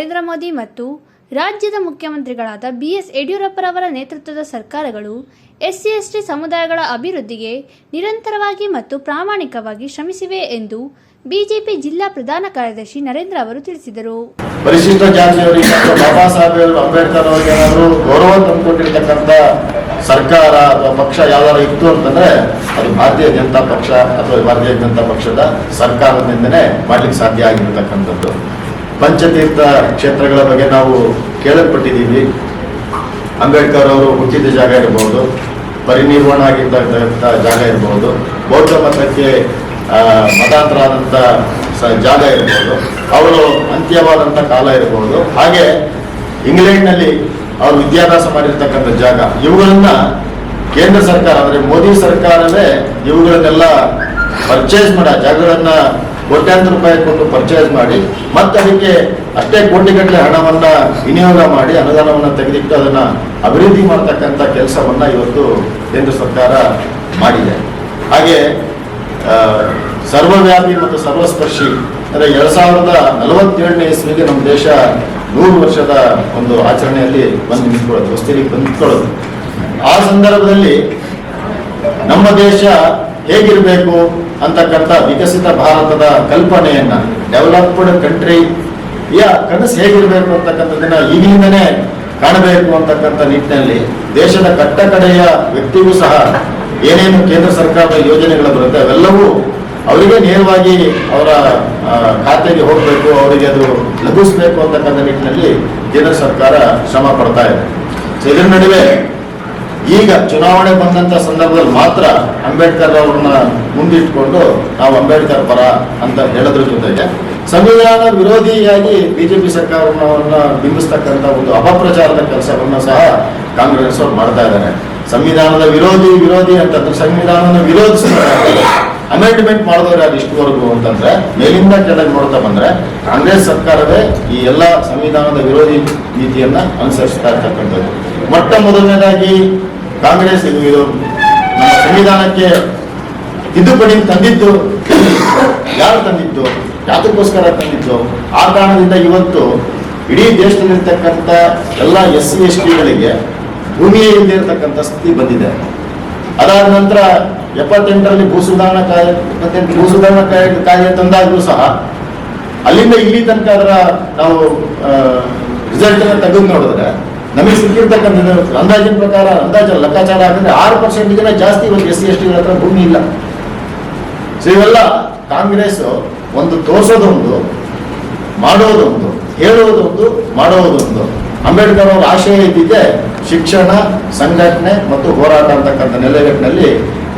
ನರೇಂದ್ರ ಮೋದಿ ಮತ್ತು ರಾಜ್ಯದ ಮುಖ್ಯಮಂತ್ರಿಗಳಾದ ಬಿಎಸ್ ಯಡಿಯೂರಪ್ಪರವರ ನೇತೃತ್ವದ ಸರ್ಕಾರಗಳು ಎಸ್ಸಿ ಎಸ್ಟಿ ಸಮುದಾಯಗಳ ಅಭಿವೃದ್ಧಿಗೆ ನಿರಂತರವಾಗಿ ಮತ್ತು ಪ್ರಾಮಾಣಿಕವಾಗಿ ಶ್ರಮಿಸಿವೆ ಎಂದು ಬಿಜೆಪಿ ಜಿಲ್ಲಾ ಪ್ರಧಾನ ಕಾರ್ಯದರ್ಶಿ ನರೇಂದ್ರ ಅವರು ತಿಳಿಸಿದರು. ಪರಿಶಿಷ್ಟ ಜಾತಿಯವರಿಗೆ ಬಾಬಾ ಸಾಹೇಬ್ ಅಂಬೇಡ್ಕರ್ ಅವರಿಗೆ ಗೌರವ ತಂದುಕೊಟ್ಟಿರ್ತಕ್ಕಂಥ ಸರ್ಕಾರ ಅಥವಾ ಪಕ್ಷ ಯಾವ್ದಾದ್ರು ಇತ್ತು ಅಂತಂದ್ರೆ ಅದು ಭಾರತೀಯ ಜನತಾ ಪಕ್ಷ ಅಥವಾ ಭಾರತೀಯ ಜನತಾ ಪಕ್ಷದ ಸರ್ಕಾರದಿಂದನೇ ಮಾಡ್ಲಿಕ್ಕೆ ಸಾಧ್ಯ ಆಗಿರ್ತಕ್ಕಂಥದ್ದು. ಪಂಚತೀರ್ಥ ಕ್ಷೇತ್ರಗಳ ಬಗ್ಗೆ ನಾವು ಕೇಳಲ್ಪಟ್ಟಿದ್ದೀವಿ. ಅಂಬೇಡ್ಕರ್ ಅವರು ಹುಟ್ಟಿದ ಜಾಗ ಇರಬಹುದು ಪರಿನಿರ್ವಾಣ ಆಗಿರ್ತಕ್ಕಂಥ ಜಾಗ ಇರಬಹುದು ಬೌದ್ಧ ಮತಕ್ಕೆ ಮತಾಂತರ ಆದಂಥ ಜಾಗ ಇರಬಹುದು ಅವರು ಅಂತ್ಯವಾದಂಥ ಕಾಲ ಇರಬಹುದು ಹಾಗೆ ಇಂಗ್ಲೆಂಡ್ನಲ್ಲಿ ಅವರು ವಿದ್ಯಾಭ್ಯಾಸ ಮಾಡಿರ್ತಕ್ಕಂಥ ಜಾಗ. ಇವುಗಳನ್ನ ಕೇಂದ್ರ ಸರ್ಕಾರ, ಅಂದರೆ ಮೋದಿ ಸರ್ಕಾರವೇ ಇವುಗಳನ್ನೆಲ್ಲ ಪರ್ಚೇಸ್ ಮಾಡೋ, ಜಾಗಗಳನ್ನ ಕೋಟ್ಯಾಂತರ ರೂಪಾಯಿ ಕೊಟ್ಟು ಪರ್ಚೇಸ್ ಮಾಡಿ, ಮತ್ತೆ ಅದಕ್ಕೆ ಅಷ್ಟೇ ಕೋಟಿಗಟ್ಟಲೆ ಹಣವನ್ನ ವಿನಿಯೋಗ ಮಾಡಿ, ಅನುದಾನವನ್ನ ತೆಗೆದಿಟ್ಟು ಅದನ್ನ ಅಭಿವೃದ್ಧಿ ಮಾಡ್ತಕ್ಕಂಥ ಕೆಲಸವನ್ನ ಇವತ್ತು ಕೇಂದ್ರ ಸರ್ಕಾರ ಮಾಡಿದೆ. ಹಾಗೆ ಸರ್ವವ್ಯಾಪಿ ಮತ್ತು ಸರ್ವಸ್ಪರ್ಶಿ, ಅಂದರೆ ಎರಡ್ ಸಾವಿರದ ನಲವತ್ತೇಳನೇ ಇಸ್ವಿಗೆ ನಮ್ಮ ದೇಶ ನೂರು ವರ್ಷದ ಒಂದು ಆಚರಣೆಯಲ್ಲಿ ಬಂದು ನಿಂತ್ಕೊಳ್ಳೋದು ವಸ್ತಿರಿ ಬಂದು ಆ ಸಂದರ್ಭದಲ್ಲಿ ನಮ್ಮ ದೇಶ ಹೇಗಿರಬೇಕು? ಅಂತಕ್ಕಂಥ ವಿಕಸಿತ ಭಾರತದ ಕಲ್ಪನೆಯನ್ನ ಡೆವಲಪ್ಡ್ ಕಂಟ್ರಿ ಯ ಕನಸು ಹೇಗಿರಬೇಕು ಅಂತಕ್ಕಂಥದ್ದನ್ನ ಈಗಿನಿಂದನೇ ಕಾಣಬೇಕು ಅಂತಕ್ಕಂಥ ನಿಟ್ಟಿನಲ್ಲಿ ದೇಶದ ಕಟ್ಟಕಡೆಯ ವ್ಯಕ್ತಿಗೂ ಸಹ ಏನೇನು ಕೇಂದ್ರ ಸರ್ಕಾರದ ಯೋಜನೆಗಳು ಬರುತ್ತೆ, ಅವೆಲ್ಲವೂ ಅವರಿಗೆ ನೇರವಾಗಿ ಅವರ ಖಾತೆಗೆ ಹೋಗಬೇಕು, ಅವರಿಗೆ ಅದು ಲಭಿಸಬೇಕು ಅಂತಕ್ಕಂಥ ನಿಟ್ಟಿನಲ್ಲಿ ಕೇಂದ್ರ ಸರ್ಕಾರ ಶ್ರಮ ಪಡ್ತಾ ಇದೆ. ಇದರ ನಡುವೆ ಈಗ ಚುನಾವಣೆ ಬಂದಂತ ಸಂದರ್ಭದಲ್ಲಿ ಮಾತ್ರ ಅಂಬೇಡ್ಕರ್ ಅವ್ರನ್ನ ಮುಂದಿಟ್ಕೊಂಡು ನಾವು ಅಂಬೇಡ್ಕರ್ ಪರ ಅಂತ ಹೇಳೋದ್ರ ಜೊತೆಗೆ ಸಂವಿಧಾನ ವಿರೋಧಿಯಾಗಿ ಬಿಜೆಪಿ ಸರ್ಕಾರವನ್ನ ಬಿಂಬಿಸ್ತಕ್ಕಂಥ ಒಂದು ಅಪಪ್ರಚಾರದ ಕೆಲಸವನ್ನ ಸಹ ಕಾಂಗ್ರೆಸ್ ಅವ್ರು ಮಾಡ್ತಾ ಇದ್ದಾರೆ. ಸಂವಿಧಾನದ ವಿರೋಧಿ ವಿರೋಧಿ ಅಂತಂದ್ರೆ ಸಂವಿಧಾನನ ವಿರೋಧಿಸ ಅಮೆಂಡ್ಮೆಂಟ್ ಮಾಡಿದವರು ಯಾರು ಇಷ್ಟುವರೆಗೂ ಅಂತಂದ್ರೆ ಮೇಲಿಂದ ಕೆಳಗೆ ನೋಡ್ತಾ ಬಂದ್ರೆ ಕಾಂಗ್ರೆಸ್ ಸರ್ಕಾರವೇ ಈ ಎಲ್ಲ ಸಂವಿಧಾನದ ವಿರೋಧಿ ನೀತಿಯನ್ನ ಅನುಸರಿಸ್ತಾ ಇರ್ತಕ್ಕಂಥದ್ದು. ಮೊಟ್ಟ ಮೊದಲನೇದಾಗಿ ಕಾಂಗ್ರೆಸ್ ಇದು ಇದು ನಮ್ಮ ಸಂವಿಧಾನಕ್ಕೆ ತಿದ್ದುಪಡಿ ತಂದಿದ್ದು, ಯಾರು ತಂದಿದ್ದು, ಯಾತಕ್ಕೋಸ್ಕರ ತಂದಿದ್ದು? ಆ ಕಾರಣದಿಂದ ಇವತ್ತು ಇಡೀ ದೇಶದಲ್ಲಿರ್ತಕ್ಕಂಥ ಎಲ್ಲ ಎಸ್ ಸಿ, ಎಸ್ ಟಿಗಳಿಗೆ ಭೂಮಿಯೇ ಇಲ್ಲದೆ ಇರತಕ್ಕಂಥ ಸ್ಥಿತಿ ಬಂದಿದೆ. ಅದಾದ ನಂತರ ಎಪ್ಪತ್ತೆಂಟರಲ್ಲಿ ಭೂ ಸುಧಾರಣಾ ಕಾಯ್ದೆ ಎಪ್ಪತ್ತೆಂಟು ಭೂ ಸುಧಾರಣಾ ಕಾಯ್ದೆ ಕಾಯ್ದೆ ಸಹ ಅಲ್ಲಿಂದ ಇಲ್ಲಿ ತನಕ ಅದರ ನಾವು ರಿಸಲ್ಟ್ ಅನ್ನು ತೆಗೆದು ನೋಡಿದ್ರೆ ನಮಗೆ ಸಿಕ್ಕಿರ್ತಕ್ಕಂಥದ್ದು ಅಂದಾಜಿನ ಪ್ರಕಾರ ಅಂದಾಜು ಲೆಕ್ಕಾಚಾರ ಆಗಿದ್ರೆ ಆರು ಪರ್ಸೆಂಟ್ಗಿನ ಜಾಸ್ತಿ ಒಂದು ಎಸ್ ಸಿ ಎಸ್ ಟಿಗಳ ಹತ್ರ ಭೂಮಿ ಇಲ್ಲ. ಸೊ ಇವೆಲ್ಲ ಕಾಂಗ್ರೆಸ್ ಒಂದು ತೋರಿಸೋದೊಂದು, ಮಾಡೋದೊಂದು, ಹೇಳೋದೊಂದು, ಮಾಡೋದೊಂದು. ಅಂಬೇಡ್ಕರ್ ಅವರ ಆಶಯ ಇದ್ದಿದ್ದೆ ಶಿಕ್ಷಣ, ಸಂಘಟನೆ ಮತ್ತು ಹೋರಾಟ ಅಂತಕ್ಕಂಥ ನೆಲೆಗಟ್ಟಿನಲ್ಲಿ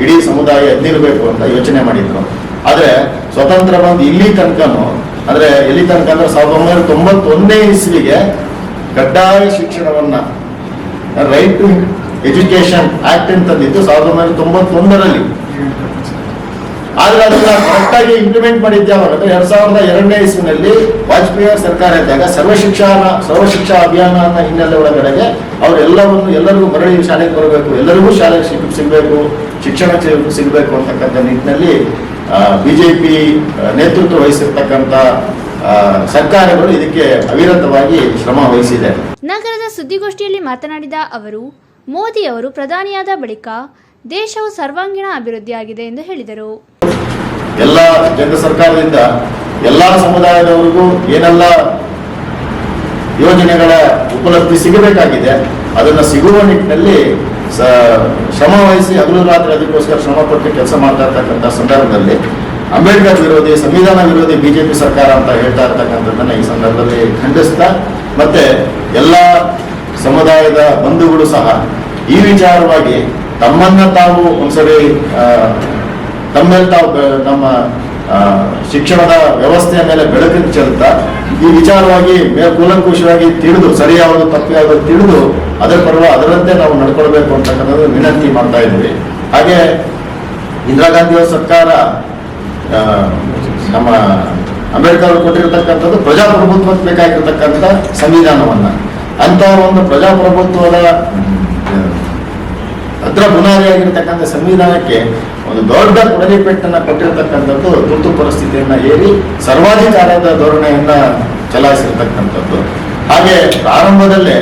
ಇಡೀ ಸಮುದಾಯ ಎದ್ದಿರಬೇಕು ಅಂತ ಯೋಚನೆ ಮಾಡಿದ್ರು. ಆದರೆ ಸ್ವತಂತ್ರ ಬಂದು ಇಲ್ಲಿ ತನಕನು, ಅಂದ್ರೆ ಎಲ್ಲಿ ತನಕ ಅಂದ್ರೆ ಸಾವಿರದ ಒಂಬೈನೂರ ತೊಂಬತ್ತೊಂದನೇ ಇಸ್ವಿಗೆ ಕಡ್ಡಾಯ ಶಿಕ್ಷಣವನ್ನ ರೈಟ್ ಟು ಎಜುಕೇಶನ್ ಆಕ್ಟ್ ಅಂತಂದಿದ್ದು ಸಾವಿರದ ಒಂಬೈನೂರ ತೊಂಬತ್ತೊಂದರಲ್ಲಿ ಆದ್ರೆ ಅದನ್ನ ಕರೆಕ್ಟ್ ಆಗಿ ಇಂಪ್ಲಿಮೆಂಟ್ ಮಾಡಿದ್ದೆ ಯಾವಾಗ ಎರಡ್ ಸಾವಿರದ ಎರಡನೇ ಇಸ್ವಿನಲ್ಲಿ ವಾಜಪೇಯಿ ಸರ್ಕಾರ ಇದ್ದಾಗ ಸರ್ವಶಿಕ್ಷಾ ಸರ್ವ ಶಿಕ್ಷಾ ಅಭಿಯಾನ ಅನ್ನೋ ಹಿನ್ನೆಲೆ ಒಳಗಡೆಗೆ ಅವರೆಲ್ಲವನ್ನು, ಎಲ್ಲರಿಗೂ ಮರಳಿ ಶಾಲೆಗೆ ಬರಬೇಕು, ಎಲ್ಲರಿಗೂ ಸಿಗ್ ಸಿಗಬೇಕು, ಶಿಕ್ಷಣ ಸಿಗ್- ಸಿಗಬೇಕು ಅಂತಕ್ಕಂಥ ನಿಟ್ಟಿನಲ್ಲಿ ಬಿಜೆಪಿ ನೇತೃತ್ವ ವಹಿಸಿರ್ತಕ್ಕಂಥ ಸರ್ಕಾರಗಳು ಇದಕ್ಕೆ ಅವಿರತವಾಗಿ ಶ್ರಮ ವಹಿಸಿದೆ. ನಗರದ ಸುದ್ದಿಗೋಷ್ಠಿಯಲ್ಲಿ ಮಾತನಾಡಿದ ಅವರು ಮೋದಿ ಅವರು ಪ್ರಧಾನಿಯಾದ ಬಳಿಕ ದೇಶವು ಸರ್ವಾಂಗೀಣ ಅಭಿವೃದ್ಧಿಯಾಗಿದೆ ಎಂದು ಹೇಳಿದರು. ಎಲ್ಲ ಕೇಂದ್ರ ಸರ್ಕಾರದಿಂದ ಎಲ್ಲ ಸಮುದಾಯದವರಿಗೂ ಏನೆಲ್ಲ ಯೋಜನೆಗಳ ಉಪಲಬ್ಧಿ ಸಿಗಬೇಕಾಗಿದೆ ಅದನ್ನ ಸಿಗುವ ನಿಟ್ಟಿನಲ್ಲಿ ಶ್ರಮ ವಹಿಸಿ ಹಗಲು ರಾತ್ರಿ ಅದಕ್ಕೋಸ್ಕರ ಶ್ರಮ ಪಟ್ಟು ಕೆಲಸ ಮಾಡ್ತಾ ಇರ್ತಕ್ಕಂಥ ಸಂದರ್ಭದಲ್ಲಿ ಅಂಬೇಡ್ಕರ್ ವಿರೋಧಿ, ಸಂವಿಧಾನ ವಿರೋಧಿ ಬಿಜೆಪಿ ಸರ್ಕಾರ ಅಂತ ಹೇಳ್ತಾ ಇರ್ತಕ್ಕಂಥದ್ದನ್ನ ಈ ಸಂದರ್ಭದಲ್ಲಿ ಖಂಡಿಸ್ತಾ, ಮತ್ತೆ ಎಲ್ಲ ಸಮುದಾಯದ ಬಂಧುಗಳು ಸಹ ಈ ವಿಚಾರವಾಗಿ ತಮ್ಮನ್ನ ತಾವು ಒಂದ್ಸರಿ ತಮ್ಮೇಲೆ ತಾವು ನಮ್ಮ ಶಿಕ್ಷಣದ ವ್ಯವಸ್ಥೆಯ ಮೇಲೆ ಬೆಳಕಿನ ಚೆಲ್ತಾ ಈ ವಿಚಾರವಾಗಿ ಕೂಲಂಕುಷವಾಗಿ ತಿಳಿದು ಸರಿ ಯಾವುದು ತಪ್ಪು ಯಾವುದು ತಿಳಿದು, ಅದರ ಪರವ ಅದರಂತೆ ನಾವು ನಡ್ಕೊಳ್ಬೇಕು ಅಂತಕ್ಕಂಥದ್ದು ವಿನಂತಿ ಮಾಡ್ತಾ ಇದ್ವಿ. ಹಾಗೆ ಇಂದಿರಾ ಗಾಂಧಿ ಅವರ ಸರ್ಕಾರ ನಮ್ಮ ಅಂಬೇಡ್ಕರ್ ಅವರು ಕೊಟ್ಟಿರ್ತಕ್ಕಂಥದ್ದು ಪ್ರಜಾಪ್ರಭುತ್ವಕ್ಕೆ ಬೇಕಾಗಿರ್ತಕ್ಕಂಥ ಸಂವಿಧಾನವನ್ನ. ಅಂತ ಒಂದು ಪ್ರಜಾಪ್ರಭುತ್ವದ ಅದ್ರ ಬುನಾದಿಯಾಗಿರ್ತಕ್ಕಂಥ ಸಂವಿಧಾನಕ್ಕೆ ಒಂದು ದೊಡ್ಡ ಕೊಡಲಿ ಪೆಟ್ಟನ್ನ ಕೊಟ್ಟಿರ್ತಕ್ಕಂಥದ್ದು ತುರ್ತು ಪರಿಸ್ಥಿತಿಯನ್ನ ಏರಿ ಸರ್ವಾಧಿಕಾರದ ಧೋರಣೆಯನ್ನು ಚಲಾಯಿಸಿರ್ತಕ್ಕಂಥದ್ದು. ಹಾಗೆ ಪ್ರಾರಂಭದಲ್ಲೇ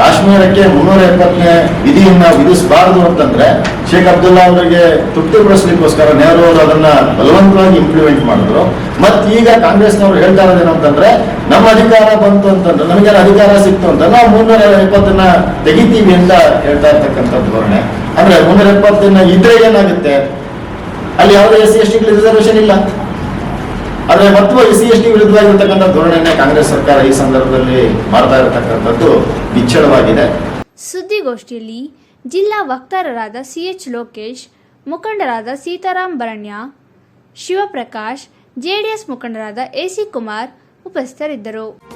ಕಾಶ್ಮೀರಕ್ಕೆ ಮುನ್ನೂರ ಎಪ್ಪತ್ತನೇ ವಿಧಿಯನ್ನು ವಿಧಿಸಬಾರದು ಅಂತಂದ್ರೆ ಶೇಖ್ ಅಬ್ದುಲ್ಲಾ ಅವರಿಗೆ ತೃಪ್ತಿಪಡಿಸ್ಲಿಕ್ಕೋಸ್ಕರ ನೆಹರು ಅವರು ಅದನ್ನ ಬಲವಂತವಾಗಿ ಇಂಪ್ಲಿಮೆಂಟ್ ಮಾಡಿದ್ರು. ಮತ್ತೆ ಈಗ ಕಾಂಗ್ರೆಸ್ನವರು ಹೇಳ್ತಾ ಇರೋದು ಅಂತಂದ್ರೆ ನಮ್ಮ ಅಧಿಕಾರ ಬಂತು ಅಂತಂದ್ರೆ ನಮಗೆ ಅಧಿಕಾರ ಸಿಕ್ತು ಅಂತ, ನಾವು ಮುನ್ನೂರ ಎಪ್ಪತ್ತನ್ನ ತೆಗಿತೀವಿ ಅಂತ ಹೇಳ್ತಾ ಇರ್ತಕ್ಕಂಥ ಧೋರಣೆ. ಅಂದ್ರೆ ಮುನ್ನೂರ ಎಪ್ಪತ್ತನ್ನ ಇದ್ರೆ ಏನಾಗುತ್ತೆ? ಅಲ್ಲಿ ಯಾವುದೇ S C, S T reservation ಇಲ್ಲ. ಆದ್ರೆ ಮತ್ತು ಎಸ್ ಸಿ, ಎಸ್ ಟಿ ವಿರುದ್ಧವಾಗಿರ್ತಕ್ಕಂಥ ಧೋರಣೆಯನ್ನೇ ಕಾಂಗ್ರೆಸ್ ಸರ್ಕಾರ ಈ ಸಂದರ್ಭದಲ್ಲಿ ಮಾಡ್ತಾ ಇರತಕ್ಕಂಥದ್ದು ನಿಚ್ಚಳವಾಗಿದೆ. ಸುದ್ದಿಗೋಷ್ಠಿಯಲ್ಲಿ ಜಿಲ್ಲಾ ವಕ್ತಾರರಾದ ಸಿಎಚ್ ಲೋಕೇಶ್ ಮುಖಂಡರಾದ ಸೀತಾರಾಮ್ ಬರಣ್ಯ ಶಿವಪ್ರಕಾಶ್ ಜೆಡಿಎಸ್ ಮುಖಂಡರಾದ ಎಸಿ ಕುಮಾರ್ ಉಪಸ್ಥಿತರಿದ್ದರು.